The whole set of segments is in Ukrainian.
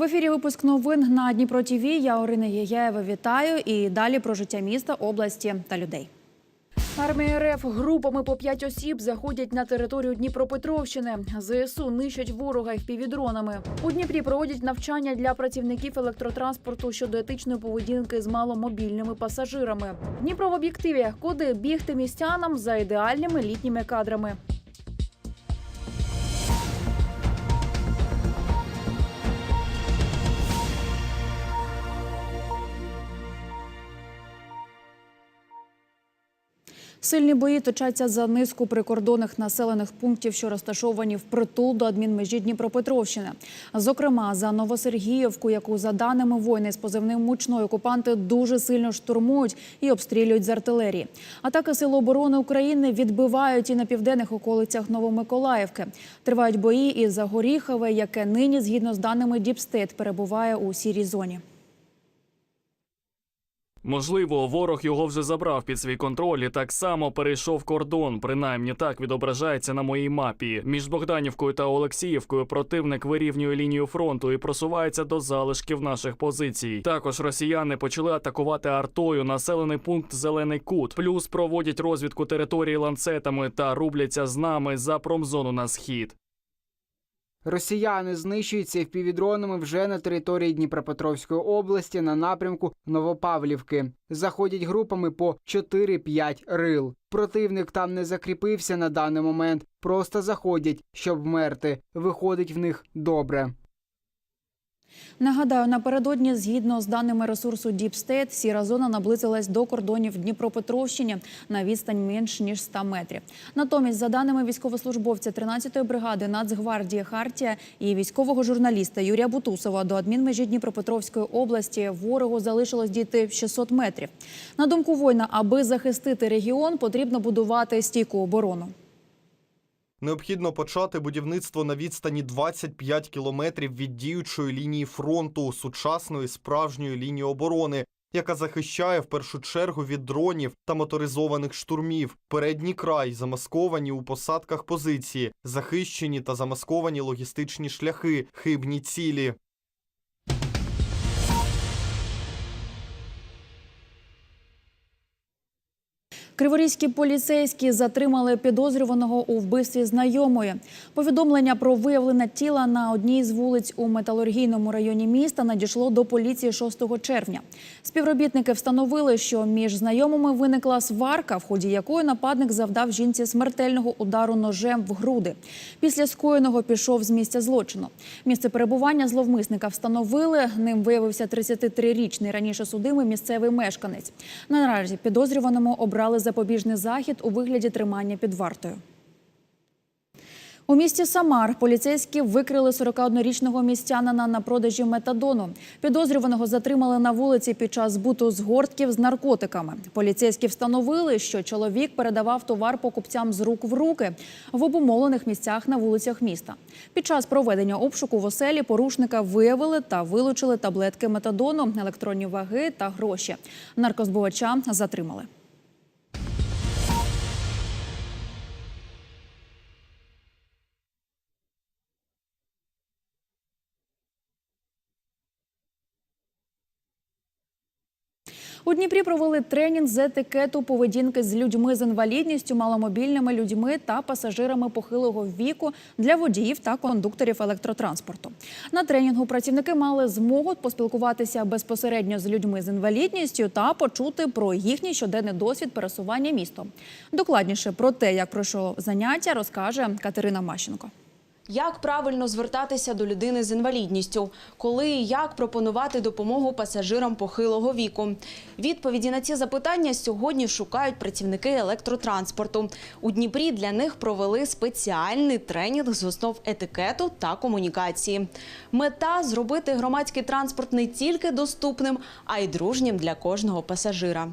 В ефірі випуск новин на Дніпро ТВ. Я Орина Єяєва. Вітаю і далі про життя міста, області та людей. Армія РФ групами по п'ять осіб заходять на територію Дніпропетровщини. ЗСУ нищать ворога впівдронами. У Дніпрі проводять навчання для працівників електротранспорту щодо етичної поведінки з маломобільними пасажирами. Дніпро в об'єктиві, куди бігти містянам за ідеальними літніми кадрами. Сильні бої точаться за низку прикордонних населених пунктів, що розташовані впритул до адмінмежі Дніпропетровщини. Зокрема, за Новосергіївку, яку за даними воїни з позивним мучною окупанти дуже сильно штурмують і обстрілюють з артилерії. Атаки Сил оборони України відбивають і на південних околицях Новомиколаївки. Тривають бої і за Горіхове, яке нині, згідно з даними Діпстейт, перебуває у сірій зоні. Можливо, ворог його вже забрав під свій контроль і так само перейшов кордон. Принаймні так відображається на моїй мапі. Між Богданівкою та Олексіївкою противник вирівнює лінію фронту і просувається до залишків наших позицій. Також росіяни почали атакувати артою населений пункт Зелений Кут. Плюс проводять розвідку території ланцетами та рубляться з нами за промзону на схід. Росіяни знищуються впівдронами вже на території Дніпропетровської області на напрямку Новопавлівки. Заходять групами по 4-5 рил. Противник там не закріпився на даний момент, просто заходять, щоб вмерти. Виходить в них добре. Нагадаю, напередодні, згідно з даними ресурсу Діпстейт, сіра зона наблизилась до кордонів Дніпропетровщини на відстань менш ніж 100 метрів. Натомість, за даними військовослужбовця 13-ї бригади Нацгвардії Хартія і військового журналіста Юрія Бутусова, до адмінмежі Дніпропетровської області ворогу залишилось дійти 600 метрів. На думку воїна, аби захистити регіон, потрібно будувати стійку оборону. Необхідно почати будівництво на відстані 25 кілометрів від діючої лінії фронту сучасної справжньої лінії оборони, яка захищає в першу чергу від дронів та моторизованих штурмів. Передній край замасковані у посадках позиції, захищені та замасковані логістичні шляхи, хибні цілі. Криворізькі поліцейські затримали підозрюваного у вбивстві знайомої. Повідомлення про виявлене тіла на одній з вулиць у металургійному районі міста надійшло до поліції 6 червня. Співробітники встановили, що між знайомими виникла сварка, в ході якої нападник завдав жінці смертельного удару ножем в груди. Після скоєного пішов з місця злочину. Місце перебування зловмисника встановили. Ним виявився 33-річний раніше судимий місцевий мешканець. Наразі підозрюваному обрали запобіжний захід у вигляді тримання під вартою. У місті Самар поліцейські викрили 41-річного містянина на продажі метадону. Підозрюваного затримали на вулиці під час збуту згортків з наркотиками. Поліцейські встановили, що чоловік передавав товар покупцям з рук в руки в обумовлених місцях на вулицях міста. Під час проведення обшуку в оселі порушника виявили та вилучили таблетки метадону, електронні ваги та гроші. Наркозбувача затримали. У Дніпрі провели тренінг з етикету поведінки з людьми з інвалідністю, маломобільними людьми та пасажирами похилого віку для водіїв та кондукторів електротранспорту. На тренінгу працівники мали змогу поспілкуватися безпосередньо з людьми з інвалідністю та почути про їхній щоденний досвід пересування містом. Докладніше про те, як пройшло заняття, розкаже Катерина Мащенко. Як правильно звертатися до людини з інвалідністю, коли і як пропонувати допомогу пасажирам похилого віку? Відповіді на ці запитання сьогодні шукають працівники електротранспорту. У Дніпрі для них провели спеціальний тренінг з основ етикету та комунікації. Мета зробити громадський транспорт не тільки доступним, а й дружнім для кожного пасажира.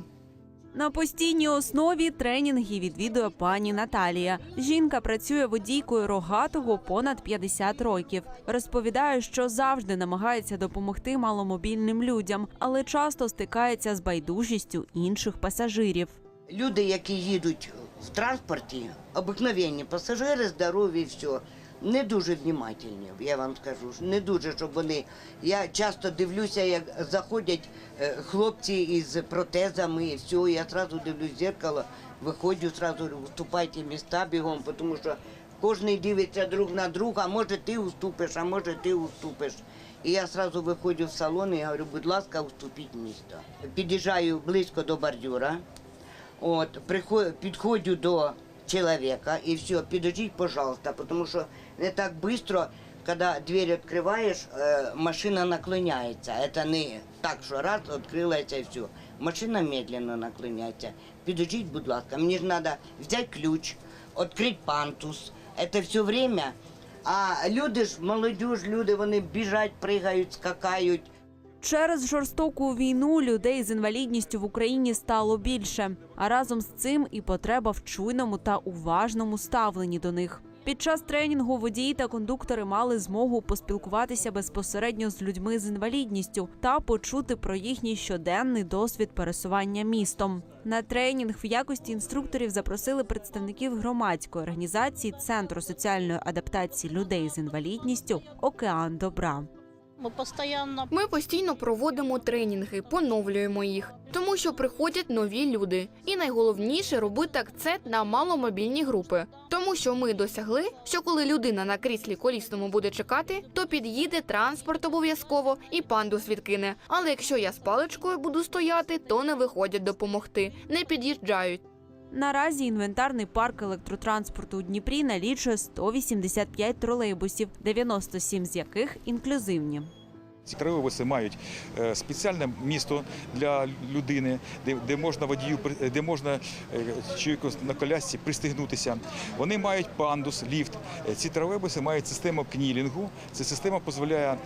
На постійній основі тренінги відвідує пані Наталія. Жінка працює водійкою рогатого понад 50 років. Розповідає, що завжди намагається допомогти маломобільним людям, але часто стикається з байдужістю інших пасажирів. Люди, які їдуть в транспорті, обикновенні пасажири, здорові, все. Не дуже внімательні, я вам скажу. Не дуже, щоб вони. Я часто дивлюся, як заходять е, хлопці із протезами і все. Я одразу дивлюсь в зеркало, виходжу, одразу говорю, уступайте міста бігом, тому що кожен дивиться друг на друга, може ти уступиш, а може ти уступиш. І я одразу виходжу в салон і говорю, будь ласка, уступіть місто. Під'їжджаю близько до бордюра, от, підходжу до человека и все, подождите, пожалуйста, потому что не так быстро, когда дверь открываешь, э, машина наклоняется. Это не так, что раз, открылась и все. Машина медленно наклоняется. Подождите, будь ласка, мне же надо взять ключ, открыть пантус. Это все время. А люди ж, молодежь, люди, вони біжать, пригають, скакають. Через жорстоку війну людей з інвалідністю в Україні стало більше, а разом з цим і потреба в чуйному та уважному ставленні до них. Під час тренінгу водії та кондуктори мали змогу поспілкуватися безпосередньо з людьми з інвалідністю та почути про їхній щоденний досвід пересування містом. На тренінг в якості інструкторів запросили представників громадської організації Центру соціальної адаптації людей з інвалідністю Океан Добра. Ми постійно проводимо тренінги, поновлюємо їх, тому що приходять нові люди. І найголовніше робити акцент на маломобільні групи, тому що ми досягли, що коли людина на кріслі колісному буде чекати, то під'їде транспорт обов'язково і пандус відкине. Але якщо я з паличкою буду стояти, то не виходять допомогти, не під'їжджають. Наразі інвентарний парк електротранспорту у Дніпрі налічує 185 тролейбусів, 97 з яких інклюзивні. Ці тролейбуси мають е, спеціальне місто для людини, де, де можна водію, де можна е, чоловіку на колясці пристигнутися. Вони мають пандус, ліфт. Е, Ці тролейбуси мають систему кнілінгу. Ця система дозволяє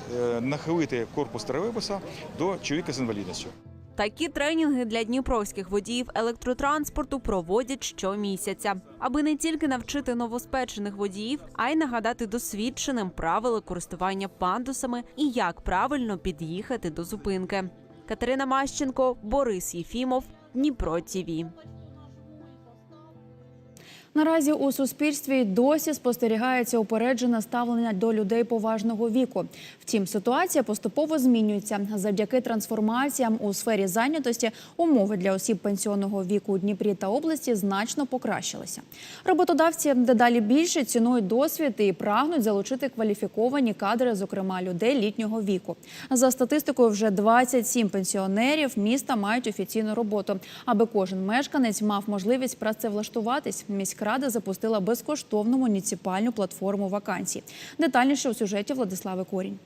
нахилити корпус тролейбуса до чоловіка з інвалідністю. Такі тренінги для дніпровських водіїв електротранспорту проводять щомісяця, аби не тільки навчити новоспечених водіїв, а й нагадати досвідченим правила користування пандусами і як правильно під'їхати до зупинки. Катерина Мащенко, Борис Єфімов, Дніпро ТІВІ. Наразі у суспільстві досі спостерігається упереджене ставлення до людей поважного віку. Втім, ситуація поступово змінюється завдяки трансформаціям у сфері зайнятості. Умови для осіб пенсіонного віку у Дніпрі та області значно покращилися. Роботодавці дедалі більше цінують досвід і прагнуть залучити кваліфіковані кадри, зокрема людей літнього віку. За статистикою, вже 27 пенсіонерів міста мають офіційну роботу. Аби кожен мешканець мав можливість працевлаштуватись, міськрада запустила безкоштовну муніципальну платформу вакансій. Детальніше у сюжеті Владислави Корінь.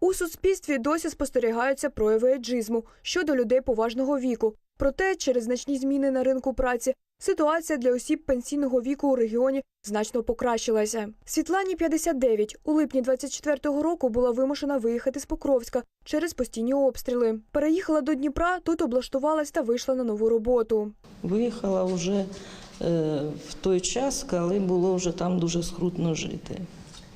У суспільстві досі спостерігаються прояви еджизму щодо людей поважного віку. Проте, через значні зміни на ринку праці, ситуація для осіб пенсійного віку у регіоні значно покращилася. Світлані 59 у липні 24-го року була вимушена виїхати з Покровська через постійні обстріли. Переїхала до Дніпра, тут облаштувалась та вийшла на нову роботу. виїхала вже в той час, коли було вже там дуже скрутно жити.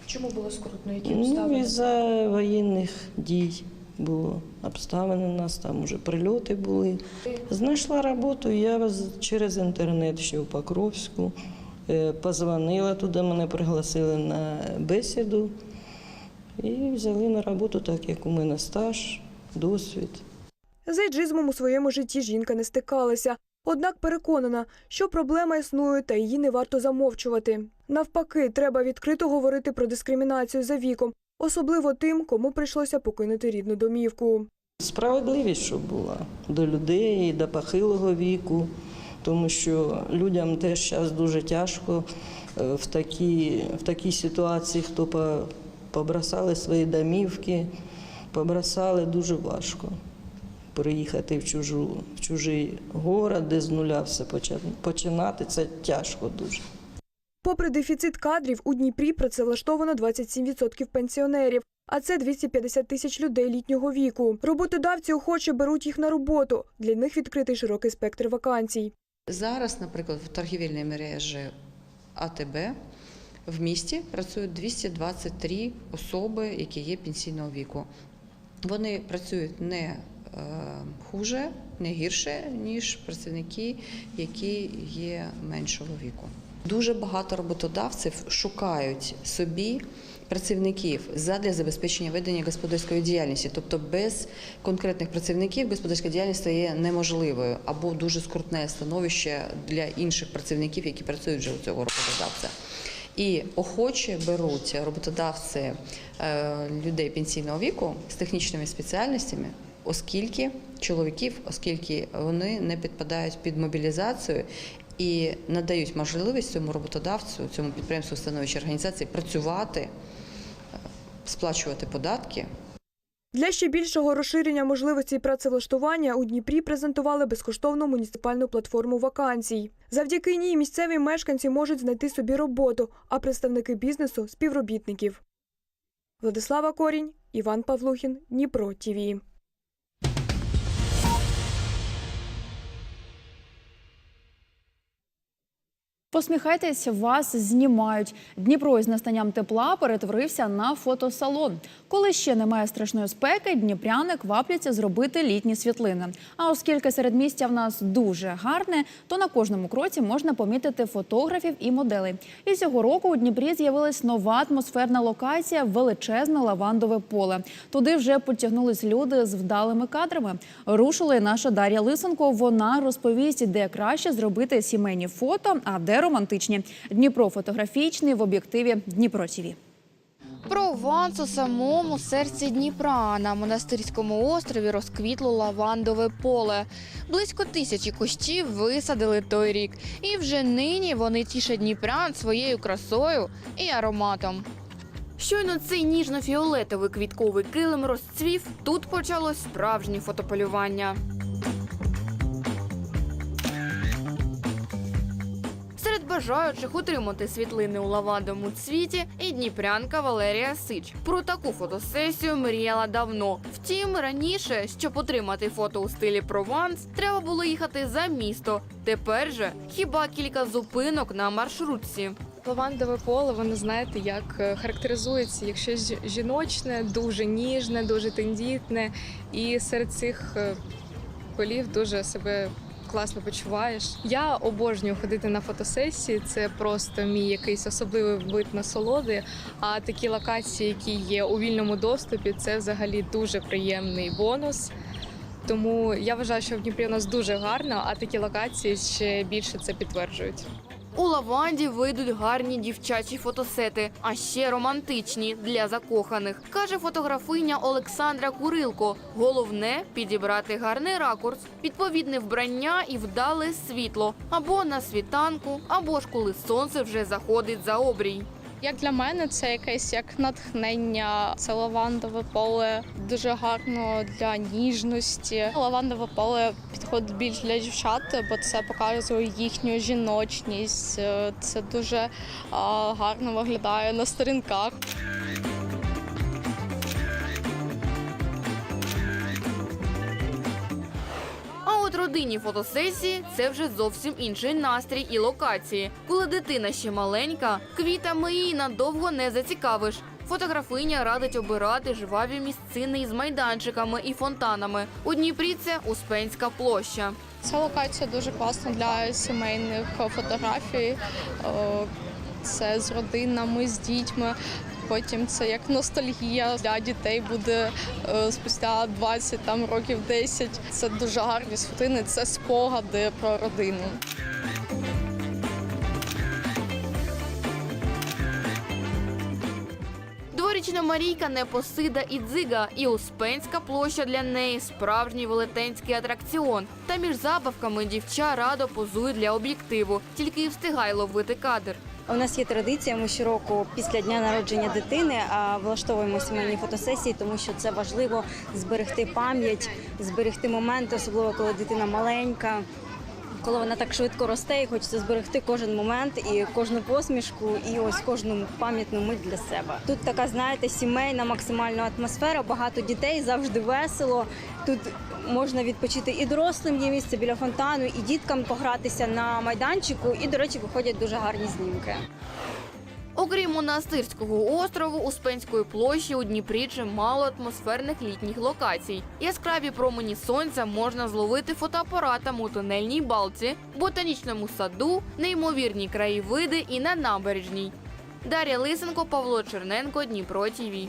Чому було скрутно? Які Ну, із-за воєнних дій було обставини у нас, там вже прильоти були. Знайшла роботу, я через інтернет ще в Покровську. е, Позвонила туди, мене пригласили на бесіду і взяли на роботу, так як у мене стаж, досвід. З ейджизмом у своєму житті жінка не стикалася. Однак переконана, що проблема існує та її не варто замовчувати. Навпаки, треба відкрито говорити про дискримінацію за віком, особливо тим, кому прийшлося покинути рідну домівку. Справедливість, щоб була до людей, до похилого віку, тому що людям теж зараз дуже тяжко е, в такій, в такій ситуації, хто по- побросали свої домівки, побросали дуже важко. Приїхати в, чужу, в чужий город, де з нуля все починати, це тяжко дуже. Попри дефіцит кадрів, у Дніпрі працевлаштовано 27% пенсіонерів, а це 250 тисяч людей літнього віку. Роботодавці охоче беруть їх на роботу. Для них відкритий широкий спектр вакансій. Зараз, наприклад, в торгівельній мережі АТБ в місті працюють 223 особи, які є пенсійного віку. Вони працюють не хуже, не гірше, ніж працівники, які є меншого віку. Дуже багато роботодавців шукають собі працівників задля забезпечення ведення господарської діяльності. Тобто без конкретних працівників господарська діяльність стає неможливою або дуже скрутне становище для інших працівників, які працюють вже у цього роботодавця. І охоче беруть роботодавці е, людей пенсійного віку з технічними спеціальностями, оскільки чоловіків, оскільки вони не підпадають під мобілізацію і надають можливість цьому роботодавцю, цьому підприємству, установі організації працювати, е, сплачувати податки. Для ще більшого розширення можливостей працевлаштування у Дніпрі презентували безкоштовну муніципальну платформу вакансій. Завдяки ній місцеві мешканці можуть знайти собі роботу, а представники бізнесу співробітників. Владислава Корінь, Іван Павлухін, Дніпро ТІВІ. Посміхайтесь, вас знімають. Дніпро із настанням тепла перетворився на фотосалон. Коли ще немає страшної спеки, дніпряни квапляться зробити літні світлини. А оскільки середмістя в нас дуже гарне, то на кожному кроці можна помітити фотографів і моделей. І цього року у Дніпрі з'явилась нова атмосферна локація величезне лавандове поле. Туди вже потягнулись люди з вдалими кадрами. Рушила і наша Дар'я Лисенко. Вона розповість, де краще зробити сімейні фото, а де романтичні. Дніпро фотографічний в об'єктиві Дніпро ТІВІ. Прованс у самому серці Дніпра на монастирському острові розквітло лавандове поле. Близько тисячі кущів висадили той рік, і вже нині вони тішать Дніпрян своєю красою і ароматом. Щойно цей ніжно-фіолетовий квітковий килим розцвів, тут почалось справжнє фотополювання. Бажаючих утримати світлини у лавандовому цвіті і дніпрянка Валерія Сич. Про таку фотосесію мріяла давно. Втім, раніше, щоб отримати фото у стилі Прованс, треба було їхати за місто. Тепер же хіба кілька зупинок на маршрутці. Лавандове поле, воно знаєте, як е, характеризується, як щось жіночне, дуже ніжне, дуже тендітне. І серед цих е, полів дуже себе класно почуваєш. Я обожнюю ходити на фотосесії. Це просто мій якийсь особливий вид насолоди. А такі локації, які є у вільному доступі, це взагалі дуже приємний бонус. Тому я вважаю, що в Дніпрі у нас дуже гарно, а такі локації ще більше це підтверджують. У лаванді вийдуть гарні дівчачі фотосети, а ще романтичні для закоханих, каже фотографиня Олександра Курилко. Головне підібрати гарний ракурс, відповідне вбрання і вдале світло або на світанку, або ж коли сонце вже заходить за обрій. Як для мене, це якесь як натхнення. Це лавандове поле дуже гарно для ніжності. Лавандове поле підходить більш для дівчат, бо це показує їхню жіночність. Це дуже гарно виглядає на сторінках. А фотосесії це вже зовсім інший настрій і локації. Коли дитина ще маленька, квітами її надовго не зацікавиш. Фотографиня радить обирати жваві місцини із майданчиками і фонтанами. У Дніпрі це Успенська площа. Ця локація дуже класна для сімейних фотографій. Це з родинами, з дітьми. Потім це як ностальгія для дітей буде е, спустя 20 там років 10. Це дуже гарні світлини, це спогади про родину. Дворічна Марійка Непосида і дзига, і Успенська площа для неї справжній велетенський атракціон. Та між забавками дівча радо позують для об'єктиву, тільки і встигай ловити кадр. У нас є традиція. Ми щороку після дня народження дитини влаштовуємо сімейні фотосесії, тому що це важливо зберегти пам'ять, зберегти момент, особливо коли дитина маленька. Коли вона так швидко росте, і хочеться зберегти кожен момент і кожну посмішку, і ось кожну пам'ятну мить для себе. Тут така, знаєте, сімейна максимальна атмосфера, багато дітей, завжди весело. Тут можна відпочити і дорослим є місце біля фонтану, і діткам погратися на майданчику. І, до речі, виходять дуже гарні знімки. Окрім монастирського острову, Успенської площі у Дніпрі чимало атмосферних літніх локацій. Яскраві промені сонця можна зловити фотоапаратом у тунельній балці, ботанічному саду, неймовірні краєвиди і на набережній. Дар'я Лисенко, Павло Черненко, Дніпро ТІВІ.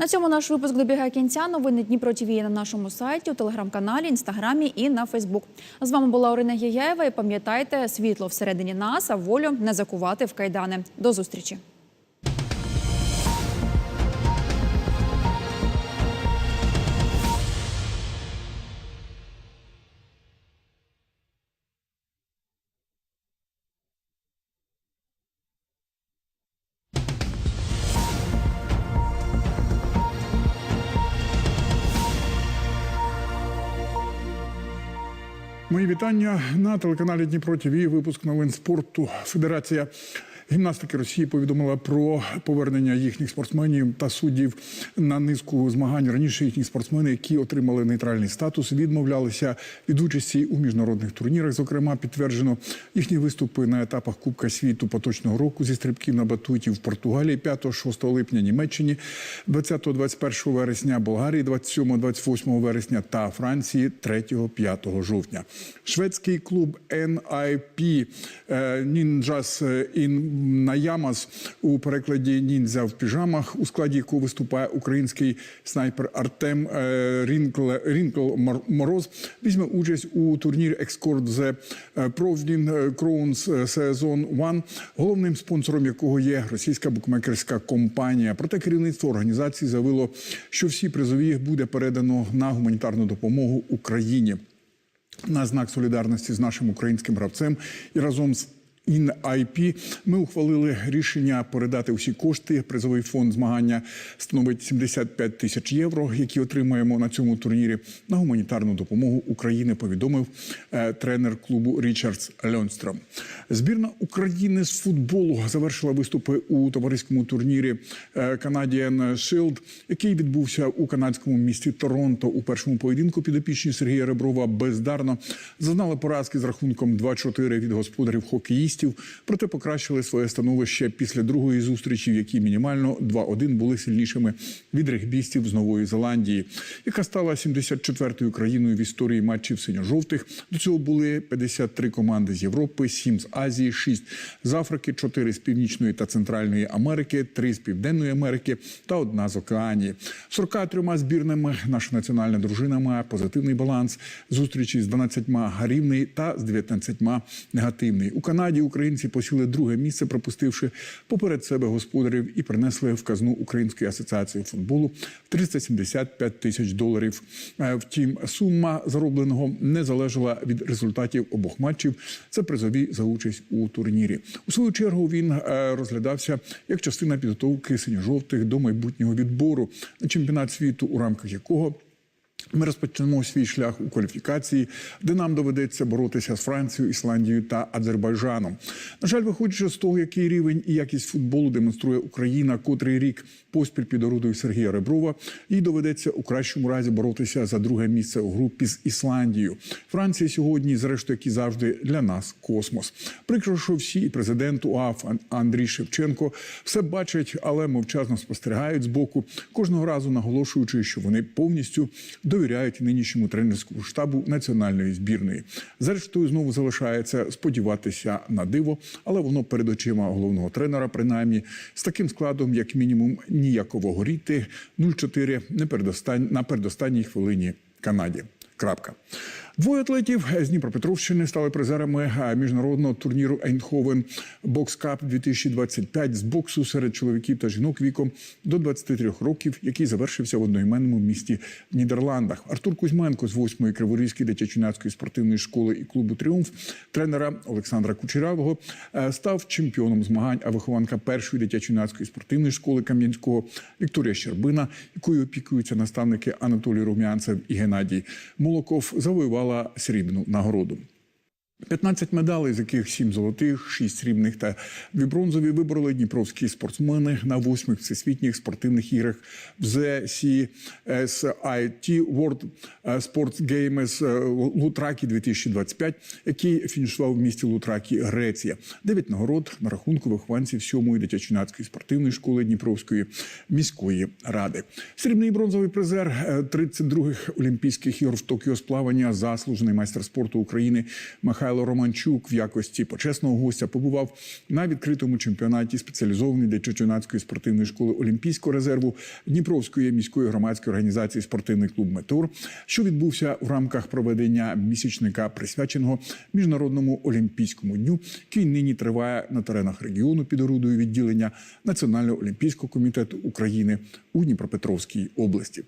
На цьому наш випуск добігає кінця. Новини Дніпро ТВ на нашому сайті, у телеграм-каналі, інстаграмі і на Фейсбук. З вами була Орина Гіяєва. І пам'ятайте, світло всередині нас, а волю не закувати в кайдани. До зустрічі. Вітання на телеканалі Дніпро ТВ. Випуск новин спорту. Федерація гімнастики Росії повідомила про повернення їхніх спортсменів та суддів на низку змагань. Раніше їхні спортсмени, які отримали нейтральний статус, відмовлялися від участі у міжнародних турнірах. Зокрема, підтверджено їхні виступи на етапах Кубка світу поточного року зі стрибків на батуті в Португалії 5-6 липня, Німеччині 20-21 вересня, Болгарії 27-28 вересня та Франції 3-5 жовтня. Шведський клуб NIP е, Ninjas in Наямас у перекладі ніндзя в піжамах, у складі якого виступає український снайпер Артем е, Рінкл, Рінкл Мороз, візьме участь у турнірі Екскорт The Provdin Crowns Сезон 1, головним спонсором якого є російська букмекерська компанія. Проте керівництво організації заявило, що всі призові буде передано на гуманітарну допомогу Україні на знак солідарності з нашим українським гравцем і разом з InIP ми ухвалили рішення передати усі кошти. Призовий фонд змагання становить 75 тисяч євро, які отримаємо на цьому турнірі на гуманітарну допомогу України. Повідомив е, тренер клубу Річардс Льонстром. Збірна України з футболу завершила виступи у товариському турнірі е, Canadian Shield, який відбувся у канадському місті Торонто. У першому поєдинку підопічні Сергія Реброва бездарно зазнали поразки з рахунком 2-4 від господарів хокеїстів. Проте покращили своє становище після другої зустрічі, в якій мінімально 2-1 були сильнішими від регбістів з Нової Зеландії, яка стала 74-ю країною в історії матчів синьо-жовтих. До цього були 53 команди з Європи, 7 з Азії, 6 з Африки, 4 з Північної та Центральної Америки, 3 з Південної Америки та одна з Океанії. 43 збірними наша національна дружина має позитивний баланс зустрічі з 12 гарівний та з 19 негативний. У Канаді українці посіли друге місце, пропустивши поперед себе господарів і принесли в казну Української асоціації футболу 375 тисяч доларів. Е, Втім, сума заробленого не залежала від результатів обох матчів. Це призові за участь у турнірі. У свою чергу він е, розглядався як частина підготовки синьо-жовтих до майбутнього відбору на чемпіонат світу, у рамках якого ми розпочнемо свій шлях у кваліфікації, де нам доведеться боротися з Францією, Ісландією та Азербайджаном. На жаль, виходячи з того, який рівень і якість футболу демонструє Україна, котрий рік поспіль під орудою Сергія Реброва, їй доведеться у кращому разі боротися за друге місце у групі з Ісландією. Франція сьогодні, зрештою, як і завжди, для нас космос. Прикро, що всі і президент УАФ Андрій Шевченко все бачать, але мовчазно спостерігають збоку, кожного разу наголошуючи, що вони повністю довіряють нинішньому тренерському штабу національної збірної. Зрештою, знову залишається сподіватися на диво, але воно перед очима головного тренера, принаймні з таким складом, як мінімум, ніякого ріти 0-4 не передостань на передостанній хвилині Канаді. Крапка. Двоє атлетів з Дніпропетровщини стали призерами міжнародного турніру Ейнховен Бокс Кап 2025 з боксу серед чоловіків та жінок віком до 23 років, який завершився в одноіменному місті Нідерландах. Артур Кузьменко з 8-ї Криворізької дитячо-юнацької спортивної школи і клубу Тріумф тренера Олександра Кучерявого е, став чемпіоном змагань, а вихованка першої дитячо-юнацької спортивної школи Кам'янського Вікторія Щербина, якою опікуються наставники Анатолій Румянцев і Геннадій Молоков завоювала срібну нагороду. 15 медалей, з яких 7 золотих, 6 срібних та 2 бронзові вибороли дніпровські спортсмени на восьмих всесвітніх спортивних іграх в ZCSIT World Sports Games е, Лутракі 2025, який фінішував в місті Лутракі, Греція. Дев'ять нагород на рахунку вихованців 7-ї дитячо-юнацької спортивної школи Дніпровської міської ради. Срібний і бронзовий призер е, 32-х Олімпійських ігор в Токіо з плавання, заслужений майстер спорту України Михайло Романчук в якості почесного гостя побував на відкритому чемпіонаті спеціалізованої дитячо-юнацької спортивної школи Олімпійського резерву Дніпровської міської громадської організації Спортивний клуб Метеор, що відбувся в рамках проведення місячника, присвяченого міжнародному олімпійському дню, який нині триває на теренах регіону під орудою відділення Національного олімпійського комітету України у Дніпропетровській області.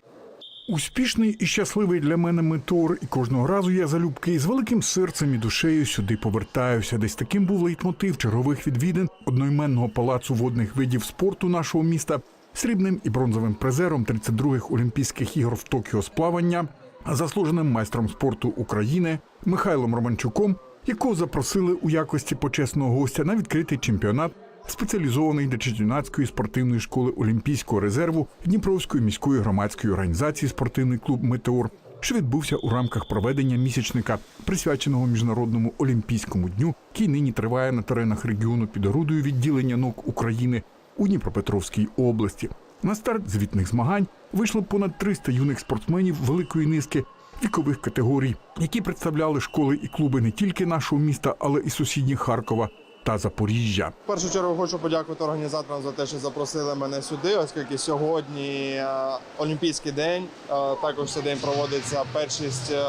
Успішний і щасливий для мене метор, і кожного разу я залюбки з великим серцем і душею сюди повертаюся. Десь таким був лейтмотив чергових відвідин одноіменного палацу водних видів спорту нашого міста, срібним і бронзовим призером 32-х Олімпійських ігор в Токіо з плавання, заслуженим майстром спорту України Михайлом Романчуком, якого запросили у якості почесного гостя на відкритий чемпіонат спеціалізованої дитячо-юнацької спортивної школи Олімпійського резерву Дніпровської міської громадської організації спортивний клуб Метеор, що відбувся у рамках проведення місячника, присвяченого міжнародному олімпійському дню, який нині триває на теренах регіону під орудою відділення НОК України у Дніпропетровській області. На старт звітних змагань вийшло понад 300 юних спортсменів великої низки вікових категорій, які представляли школи і клуби не тільки нашого міста, але і сусідніх Харкова та Запоріжжя. В першу чергу хочу подякувати організаторам за те, що запросили мене сюди, оскільки сьогодні е, Олімпійський день. Е, Також цей день проводиться першість е,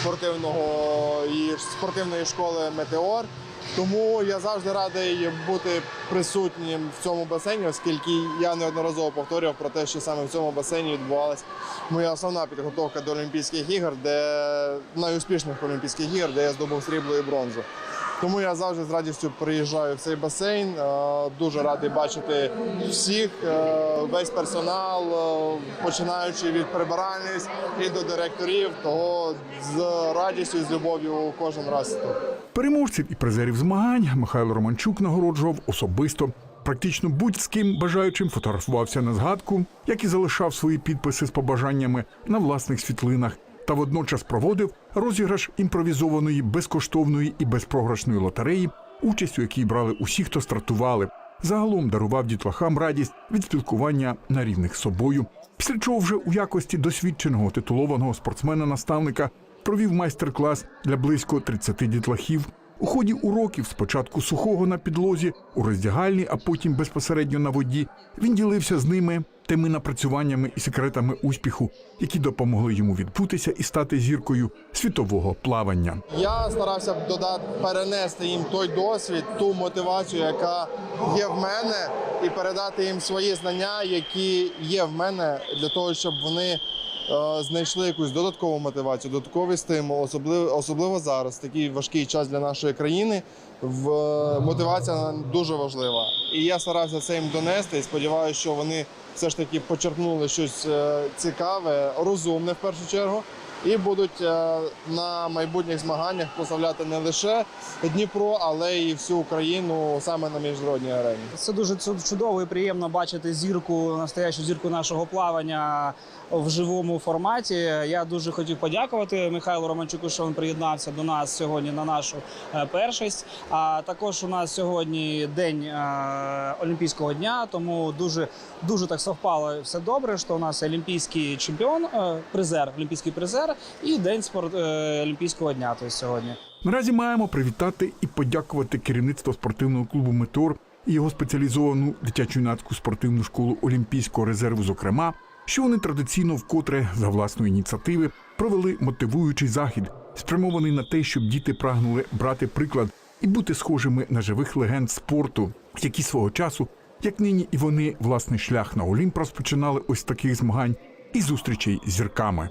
спортивного і спортивної школи Метеор. Тому я завжди радий бути присутнім в цьому басейні, оскільки я неодноразово повторював про те, що саме в цьому басейні відбувалася моя основна підготовка до Олімпійських ігор, де найуспішніших Олімпійських ігор, де я здобув срібло і бронзу. Тому я завжди з радістю приїжджаю в цей басейн. Е, Дуже радий бачити всіх, е, весь персонал, е, починаючи від прибиральниць і до директорів. Того з радістю з любов'ю кожен раз. Переможців і призерів змагань Михайло Романчук нагороджував особисто. Практично будь-з ким бажаючим фотографувався на згадку, як і залишав свої підписи з побажаннями на власних світлинах, та водночас проводив розіграш імпровізованої безкоштовної і безпрограшної лотереї, участь у якій брали усі, хто стартували. Загалом дарував дітлахам радість від спілкування на рівних з собою. Після чого вже у якості досвідченого титулованого спортсмена-наставника провів майстер-клас для близько 30 дітлахів. У ході уроків спочатку сухого на підлозі, у роздягальні, а потім безпосередньо на воді, він ділився з ними тими напрацюваннями і секретами успіху, які допомогли йому відбутися і стати зіркою світового плавання. Я старався додати перенести їм той досвід, ту мотивацію, яка є в мене, і передати їм свої знання, які є в мене, для того, щоб вони знайшли якусь додаткову мотивацію, додатковий стимул, особливо особливо зараз, такий важкий час для нашої країни. В е, мотивація дуже важлива. І я старався це їм донести. І сподіваюся, що вони все ж таки почерпнули щось е, цікаве, розумне в першу чергу. І будуть е, на майбутніх змаганнях прославляти не лише Дніпро, але й всю Україну саме на міжнародній арені. Це дуже чудово і приємно бачити зірку, настоящу зірку нашого плавання в живому форматі. Я дуже хотів подякувати Михайлу Романчуку, що він приєднався до нас сьогодні на нашу е, першість. А також у нас сьогодні день е, Олімпійського дня, тому дуже дуже так совпало все добре. Що у нас олімпійський чемпіон, призер, олімпійський призер і день спорт е, Олімпійського дня. Тобто сьогодні. Наразі маємо привітати і подякувати керівництво спортивного клубу Метеор і його спеціалізовану дитячо-юнацьку спортивну школу Олімпійського резерву, зокрема, що вони традиційно вкотре за власної ініціативи провели мотивуючий захід, спрямований на те, щоб діти прагнули брати приклад і бути схожими на живих легенд спорту, які свого часу, як нині і вони, власний шлях на Олімп розпочинали ось таких змагань і зустрічей з зірками.